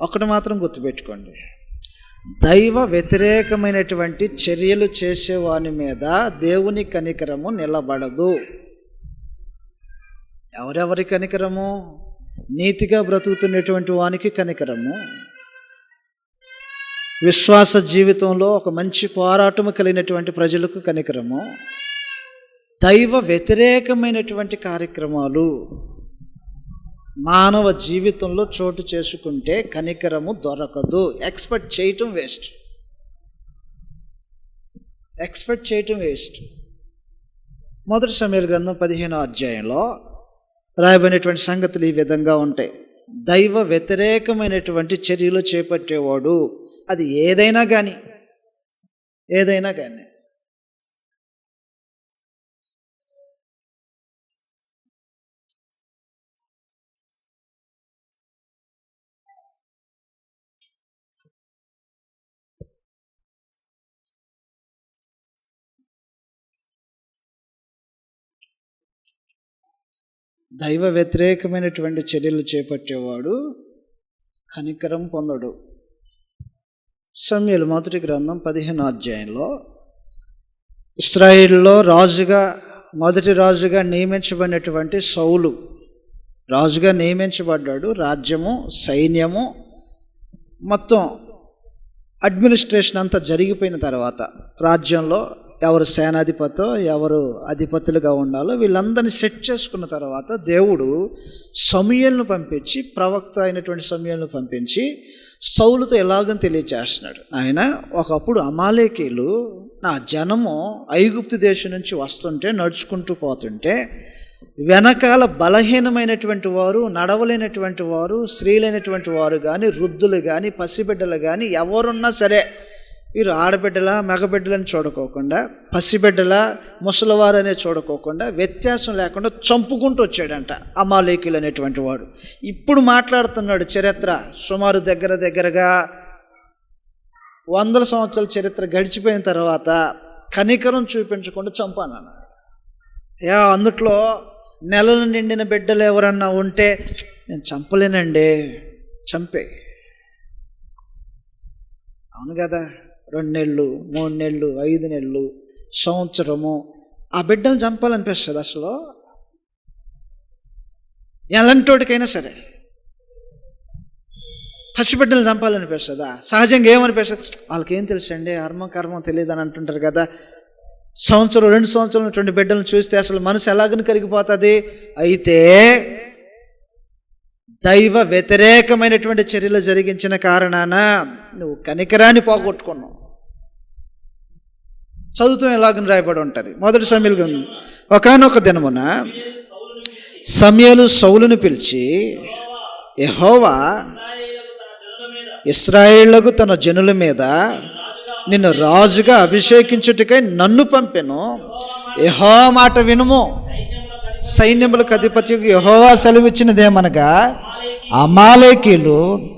ఒకటి మాత్రం గుర్తుపెట్టుకోండి. దైవ వ్యతిరేకమైనటువంటి చర్యలు చేసేవాని మీద దేవుని కనికరము నిలబడదు. ఎవరెవరి కనికరము? నీతిగా బ్రతుకుతున్నటువంటి వానికి కనికరము. విశ్వాస జీవితంలో ఒక మంచి పోరాటము కలిగినటువంటి ప్రజలకు కనికరము. దైవ వ్యతిరేకమైనటువంటి కార్యక్రమాలు మానవ జీవితంలో చోటు చేసుకుంటే కనికరము దొరకదు. ఎక్స్పెక్ట్ చేయటం వేస్ట్ ఎక్స్పెక్ట్ చేయటం వేస్ట్ మొదటి సమయాల గ్రంథం పదిహేనో అధ్యాయంలో రాయబడినటువంటి సంగతులు ఈ విధంగా ఉంటాయి. దైవ వ్యతిరేకమైనటువంటి చర్యలు చేపట్టేవాడు. అది ఏదైనా కానీ ఏదైనా కానీ దైవ వ్యతిరేకమైనటువంటి చర్యలు చేపట్టేవాడు కనికరం పొందడు. సమయలు మొదటి గ్రంథం పదిహేను అధ్యాయంలో ఇస్రాయిల్లో రాజుగా మొదటి రాజుగా నియమించబడినటువంటి సౌలు రాజుగా నియమించబడ్డాడు. రాజ్యము సైన్యము మొత్తం అడ్మినిస్ట్రేషన్ అంతా జరిగిపోయిన తర్వాత రాజ్యంలో ఎవరు సేనాధిపతో ఎవరు అధిపతులుగా ఉండాలో వీళ్ళందరినీ సెట్ చేసుకున్న తర్వాత దేవుడు సమయలను పంపించి ప్రవక్త అయినటువంటి సమయాలను పంపించి సౌలుతో ఎలాగని తెలియచేస్తున్నాడు. ఆయన ఒకప్పుడు అమాలేకీలు నా జనము ఐగుప్తు దేశం నుంచి వస్తుంటే నడుచుకుంటూ పోతుంటే వెనకాల బలహీనమైనటువంటి వారు నడవలేనటువంటి వారు స్త్రీలైనటువంటి వారు కానీ వృద్ధులు కానీ పసిబిడ్డలు కానీ ఎవరున్నా సరే వీరు ఆడబిడ్డలా మగబిడ్డలని చూడకోకుండా పసిబిడ్డల ముసలివారనే చూడకోకుండా వ్యత్యాసం లేకుండా చంపుకుంటూ వచ్చాడంట అమాలేకులు అనేటువంటి వాడు. ఇప్పుడు మాట్లాడుతున్నాడు చరిత్ర. సుమారు దగ్గర దగ్గరగా వందల సంవత్సరాల చరిత్ర గడిచిపోయిన తర్వాత కనికరం చూపించకుండా చంపానన్నాడు. యా అందుట్లో నెలలు నిండిన బిడ్డలు ఎవరన్నా ఉంటే నేను చంపలేనండి చంపే అవును కదా? రెండు నెలలు మూడు నెలలు ఐదు నెలలు సంవత్సరము. ఆ బిడ్డను చంపాలనిపిస్తుంది అసలు. ఎలాంటోడికైనా సరే. పసిబిడ్డలు చంపాలనిపిస్తుందా? సహజంగా ఏమనిపిస్తుంది? వాళ్ళకి ఏం తెలుసండి అర్మ కర్మం తెలియదు అని అంటుంటారు కదా. సంవత్సరం రెండు సంవత్సరాలు ఉన్నటువంటి బిడ్డలను చూస్తే అసలు మనసు ఎలాగని కరిగిపోతుంది? అయితే దైవ వ్యతిరేకమైనటువంటి చర్యలు జరిగించిన కారణాన నువ్వు కనికరాన్ని పోగొట్టుకున్నావు. చదువుతాం ఎలాగని రాయబడి ఉంటుంది. మొదటి సమయలు గ్రంథం. ఒకనొక దినమున సమయలు సౌలును పిలిచి యహోవా ఇస్రాయేళ్ళకు తన జనుల మీద నిన్ను రాజుగా అభిషేకించుటకై నన్ను పంపెను. యహో మాట వినుము. సైన్యములకు అధిపతి యహోవా సెలవిచ్చినదేమనగా అమాలేకీలు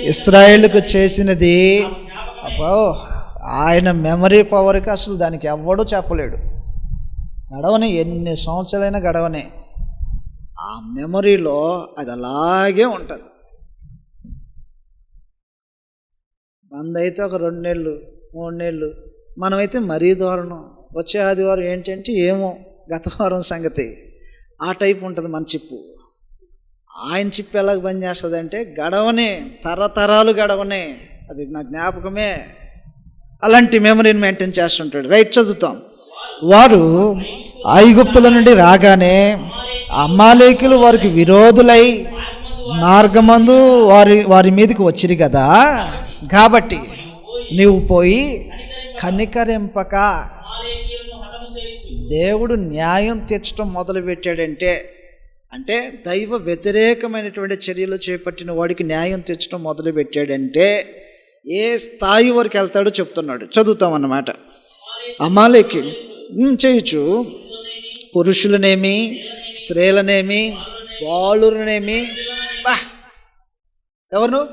ఇస్రాయేల్కు చేసినది అబ్బో ఆయన మెమరీ పవర్కి అసలు దానికి ఎవ్వడూ చెప్పలేడు. గడవని ఎన్ని సంవత్సరాలైనా గడవని. ఆ మెమరీలో అది అలాగే ఉంటుంది. మందైతే ఒక రెండు నెలలు మూడు నెలలు. మనమైతే మరీ దారుణం. వచ్చే ఆదివారం ఏంటంటే ఏమో గత వారం సంగతి. ఆ టైప్ ఉంటుంది మన చిప్పు. ఆయన చిప్ ఎలాగ పనిచేస్తుందంటే గడవనే తరతరాలు గడవనే. అది నా జ్ఞాపకమే. అలాంటి మెమరీని మెయింటైన్ చేస్తుంటాడు. రైట్ చదువుతాం. వారు ఐగుప్తుల నుండి రాగానే అమ్మాలేకులు వారికి విరోధులై మార్గమందు వారి వారి మీదకి వచ్చిరు కదా. కాబట్టి నీవు పోయి కనికరింపక దేవుడు న్యాయం తెచ్చడం మొదలు పెట్టాడంటే అంటే దైవ వ్యతిరేకమైనటువంటి చర్యలు చేపట్టిన వాడికి న్యాయం తెచ్చడం మొదలు పెట్టాడంటే ఏ స్థాయి వరకు వెళ్తాడో చెప్తున్నాడు. చదువుతాం అన్నమాట అమాలేకి చేయొచ్చు. పురుషులనేమి స్త్రీలనేమి బాలురనేమి బా. ఎవరు?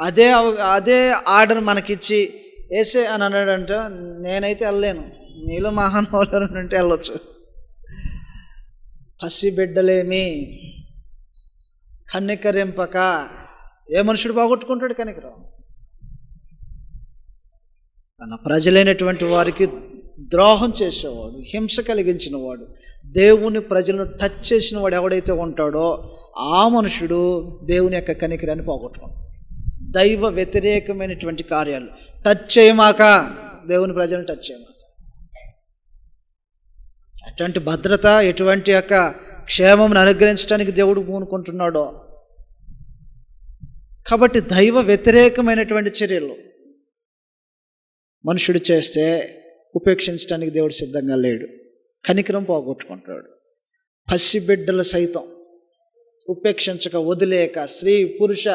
అదే అవ- అదే ఆర్డర్ మనకిచ్చి వేసే అని అన్నాడంట. నేనైతే వెళ్ళలేను. మీలో మహానుభావులు ఉంటే వెళ్ళొచ్చు. పసి బిడ్డలేమి ఏ మనుషుడు పోగొట్టుకుంటాడు కనికరం? తన ప్రజలైనటువంటి వారికి ద్రోహం చేసేవాడు హింస కలిగించిన వాడు దేవుని ప్రజలను టచ్ చేసిన వాడు ఎవడైతే ఉంటాడో ఆ మనుషుడు దేవుని యొక్క కనికరాన్ని పోగొట్టుకుంటాడు. దైవ వ్యతిరేకమైనటువంటి కార్యాలు టచ్ చేయమాక దేవుని ప్రజలను టచ్ చేయమాక. ఎటువంటి భద్రత ఎటువంటి యొక్క క్షేమం అనుగ్రహించడానికి దేవుడు పూనుకుంటున్నాడో. కాబట్టి దైవ వ్యతిరేకమైనటువంటి చర్యలు మనుషుడు చేస్తే ఉపేక్షించడానికి దేవుడు సిద్ధంగా లేడు. కనికరం పోగొట్టుకుంటాడు పసిబిడ్డలు సైతం ఉపేక్షించక వదిలేక స్త్రీ పురుష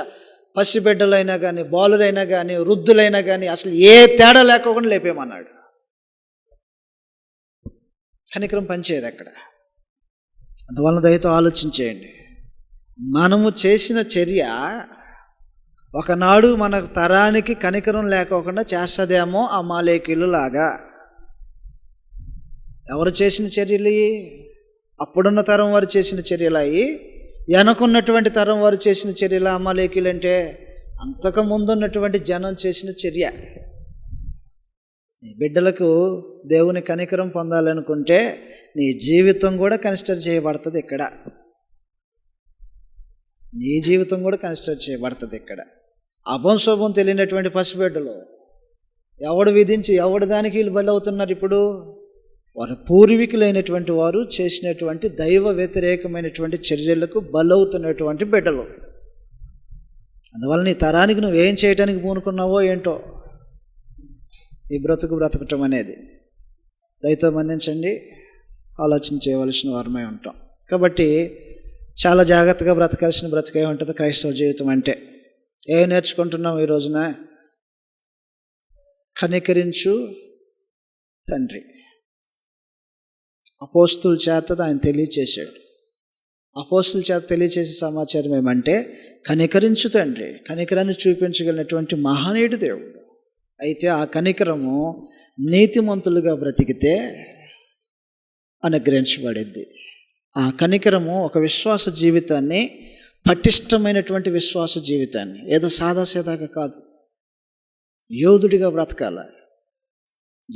పసిబిడ్డలైనా కానీ బాలురైనా కానీ వృద్ధులైనా కానీ అసలు ఏ తేడా లేకోకుండా లేపేమన్నాడు కనికరం పనిచేయదు అక్కడ. అందువలన దయతో ఆలోచించేయండి. మనము చేసిన చర్య ఒకనాడు మన తరానికి కనికరం లేకోకుండా చేస్తుందేమో ఆ మాలేకీలు లాగా ఎవరు చేసిన చర్యలు? అప్పుడున్న తరం వారు చేసిన చర్యలు అవి వెనకున్నటువంటి తరం వారు చేసిన చర్యలు అమ్మాలేకీలు అంటే అంతకు ముందున్నటువంటి జనం చేసిన చర్య. నీ బిడ్డలకు దేవుని కనికరం పొందాలనుకుంటే నీ జీవితం కూడా కన్సిడర్ చేయబడుతుంది ఇక్కడ. నీ జీవితం కూడా కన్సిడర్ చేయబడుతుంది ఇక్కడ. అభంశోభం తెలియనటువంటి పసిబిడ్డలు ఎవడు విధించి ఎవడు దానికి వీళ్ళు బలి అవుతున్నారు ఇప్పుడు? వారి పూర్వీకులైనటువంటి వారు చేసినటువంటి దైవ వ్యతిరేకమైనటువంటి చర్యలకు బలవుతున్నటువంటి బిడ్డలు. అందువల్ల నీ తరానికి నువ్వేం చేయటానికి పూనుకున్నావో ఏంటో? ఈ బ్రతుకు బ్రతకటం అనేది. దయతో మన్నించండి. ఆలోచన చేయవలసిన వారమై ఉంటాం. కాబట్టి చాలా జాగ్రత్తగా బ్రతకాల్సిన బ్రతికే ఉంటుంది క్రైస్తవ జీవితం అంటే. ఏం నేర్చుకుంటున్నాం ఈ రోజున? కనికరించు తండ్రి. అపోస్తుల చేత ఆయన తెలియచేశాడు. అపోస్తుల చేత తెలియచేసే సమాచారం ఏమంటే కనికరించు తండ్రి. కనికరాన్ని చూపించగలిగినటువంటి మహనీయుడు దేవుడు. అయితే ఆ కనికరము నీతిమంతులుగా బ్రతికితే అనుగ్రహించబడింది ఆ కనికరము ఒక విశ్వాస జీవితాన్ని పటిష్టమైనటువంటి విశ్వాస జీవితాన్ని ఏదో సాదాసీదాగా కాదు. యోధుడిగా బ్రతకాల.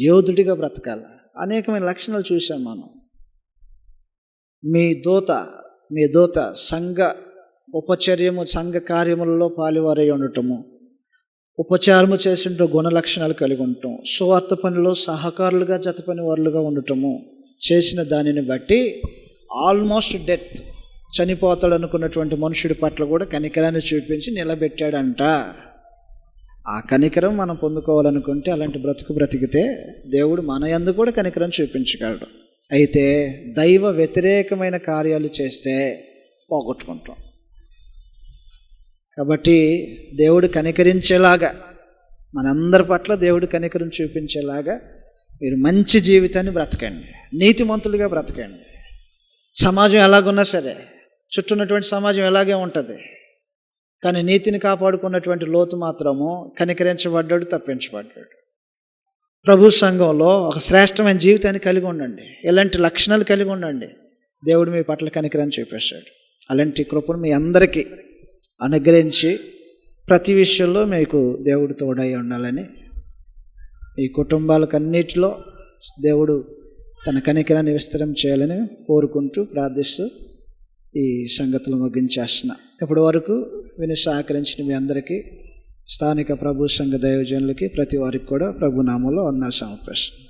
యోధుడిగా బ్రతకాల. అనేకమైన లక్షణాలు చూసాం మనం. మీ దూత మీ దూత సంఘ ఉపచర్యము సంఘ కార్యములలో పాలువారై ఉండటము ఉపచారము చేసిన గుణ లక్షణాలు కలిగి ఉండటం సువార్త పనిలో సహకారులుగా జత పని వారులుగా ఉండటము చేసిన దానిని బట్టి ఆల్మోస్ట్ డెత్ చనిపోతాడు అనుకున్నటువంటి మనుషుడి పట్ల కూడా కనికరాన్ని చూపించి నిలబెట్టాడంట. ఆ కనికరం మనం పొందుకోవాలనుకుంటే అలాంటి బ్రతుకు బ్రతికితే దేవుడు మన యందు కూడా కనికరం చూపించగలడు. అయితే దైవ వ్యతిరేకమైన కార్యాలు చేస్తే పోగొట్టుకుంటాం. కాబట్టి దేవుడు కనికరించేలాగా మనందరి పట్ల దేవుడు కనికరం చూపించేలాగా మీరు మంచి జీవితాన్ని బ్రతకండి. నీతిమంతులుగా బ్రతకండి. సమాజం ఎలాగున్నా సరే చుట్టూ ఉన్నటువంటి సమాజం ఎలాగే ఉంటుంది కానీ నీతిని కాపాడుకున్నటువంటి లోతు మాత్రము కనికరించబడ్డాడు తప్పించబడ్డాడు. ప్రభు సంఘంలో ఒక శ్రేష్టమైన జీవితాన్ని కలిగి ఉండండి. ఎలాంటి లక్షణాలు కలిగి ఉండండి. దేవుడు మీ పట్ల కనికరం చూపిస్తాడు అలాంటి కృపను మీ అందరికీ అనుగ్రహించి ప్రతి విషయంలో మీకు దేవుడు తోడై ఉండాలని ఈ కుటుంబాలకన్నిటిలో దేవుడు తన కనికరాన్ని విస్తరం చేయాలని కోరుకుంటూ ప్రార్థిస్తూ ఈ సంగతులు ముగించేస్తున్న. ఇప్పటి వరకు విని సహకరించిన మీ అందరికీ స్థానిక ప్రభు సంఘ దైవజనులకి ప్రతి వారికి కూడా ప్రభు అందరు సమర్పిస్తున్నాను